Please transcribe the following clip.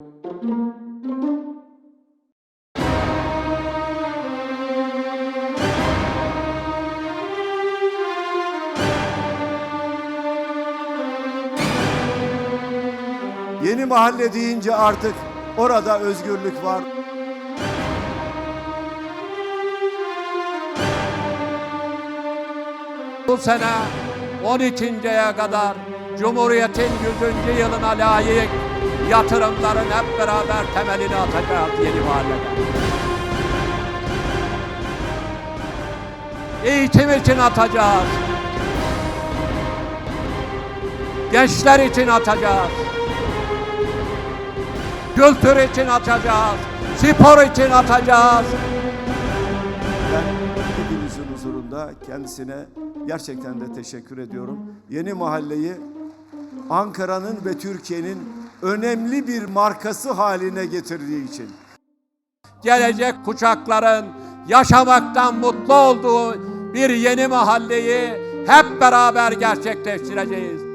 Yeni mahalle deyince artık orada özgürlük var. Bu sene 12.ye kadar Cumhuriyet'in 100. yılına layık yatırımların hep beraber temelini atacağız yeni mahallede. Eğitim için atacağız. Gençler için atacağız. Kültür için atacağız. Spor için atacağız. Ben hepinizin huzurunda kendisine gerçekten de teşekkür ediyorum. Yeni mahalleyi Ankara'nın ve Türkiye'nin önemli bir markası haline getirdiği için. gelecek kuşakların yaşamaktan mutlu olduğu bir yeni mahalleyi hep beraber gerçekleştireceğiz.